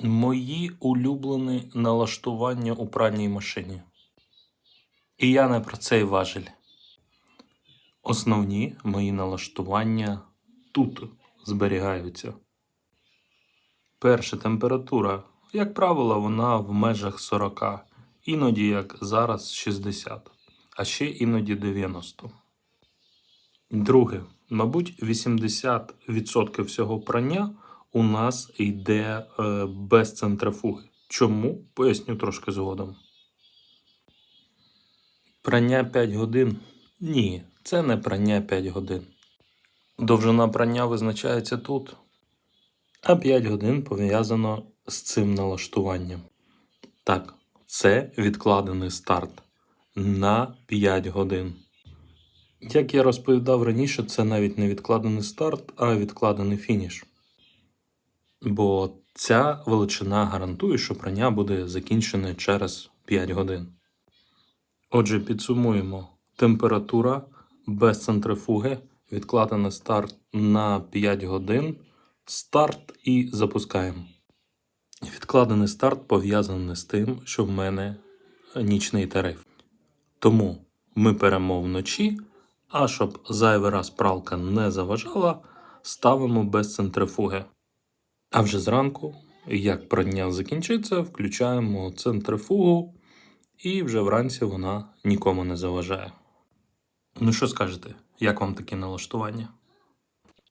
Мої улюблені налаштування у пральній машині. І я не про цей важель. Основні мої налаштування тут зберігаються. Перша температура, як правило, вона в межах 40, іноді як зараз 60, а ще іноді 90. Друге, мабуть, 80% всього прання у нас йде е, без центрифуги. Чому? Поясню трошки згодом. Прання 5 годин? Ні, це не прання 5 годин. Довжина прання визначається тут, а 5 годин пов'язано з цим налаштуванням. Так, це відкладений старт на 5 годин. Як я розповідав раніше, це навіть не відкладений старт, а відкладений фініш. Бо ця величина гарантує, що прання буде закінчене через 5 годин. Отже, підсумуємо: температура без центрифуги, відкладений старт на 5 годин, старт і запускаємо. Відкладений старт пов'язаний з тим, що в мене нічний тариф. Тому ми перемо вночі, а щоб зайвий раз пралка не заважала, ставимо без центрифуги. А вже зранку, як прання закінчиться, включаємо центрифугу, і вже вранці вона нікому не заважає. Ну що скажете, як вам такі налаштування?